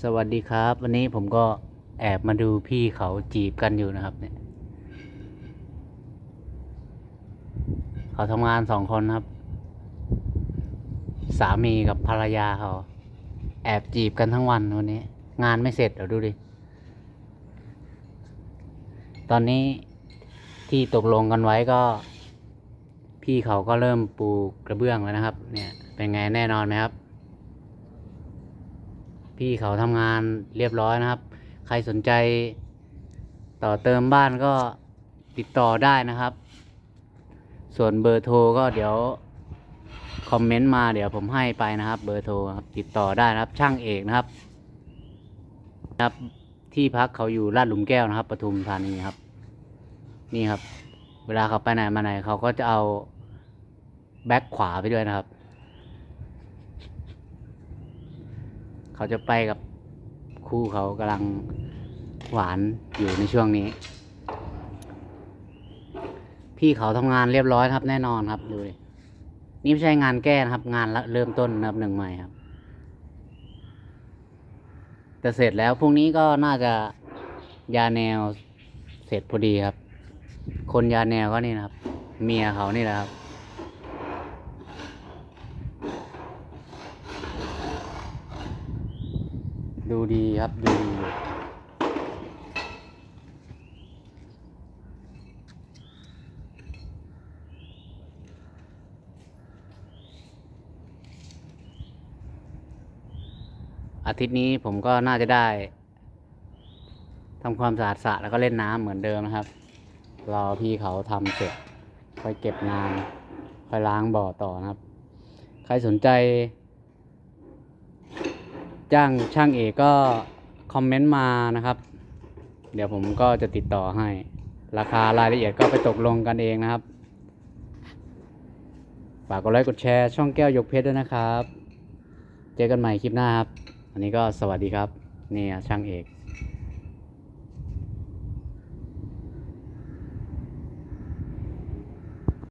สวัสดีครับ วันนี้ผมก็แอบมาดูพี่เขาจีบกันอยู่นะครับเนี่ย เขาทำงานสองคนครับ สามีกับภรรยาเขา แอบจีบกันทั้งวันวันนี้ งานไม่เสร็จเดี๋ยวดูดิ ตอนนี้ที่ตกลงกันไว้ก็ พี่เขาก็เริ่มปูกระเบื้องแล้วนะครับ เนี่ย เป็นไงแน่นอนไหมครับ พี่เขาทำงานเรียบร้อยนะครับ ใครสนใจต่อเติมบ้านก็ติดต่อได้นะครับ ส่วนเบอร์โทรก็เดี๋ยวคอมเมนต์มาเดี๋ยวผมให้ไปนะครับ เบอร์โทรครับติดต่อได้นะครับ ช่างเอกนะครับนะครับ ที่พักเขาอยู่ลาดหลุมแก้วนะครับปทุมธานีครับ นี่ครับ เวลาเขาไปไหนมาไหนเขาก็จะเอาแบ็คขวาไปด้วยนะครับ เขาจะไปกับคู่เขากำลังหวานอยู่ในช่วงนี้ พี่เขาทำงานเรียบร้อยครับแน่นอนครับดูดินี่ไม่ใช่งานแก้นะครับ งานเริ่มต้นนะครับหนึ่งใหม่ครับ แต่เสร็จแล้วพรุ่งนี้ก็น่าจะยาแนวเสร็จพอดีครับ คนยาแนวก็นี่นะครับ เมียเขานี่แหละครับ ดูดีครับ ดูดีอาทิตย์นี้ผมก็น่าจะได้ทำความสะอาดสระแล้วก็เล่นน้ำเหมือนเดิมนะครับ รอพี่เขาทำเสร็จค่อยเก็บงานค่อยล้างบ่อต่อนะครับ ใครสนใจ จ้างช่างเอกก็คอมเมนต์มานะครับ เดี๋ยวผมก็จะติดต่อให้ ราคารายละเอียดก็ไปตกลงกันเองนะครับ ฝากกดไลค์กดแชร์ช่องแก้วยกเพชรด้วยนะครับ เจอกันใหม่คลิปหน้าครับ อันนี้ก็สวัสดีครับ นี่ช่างเอก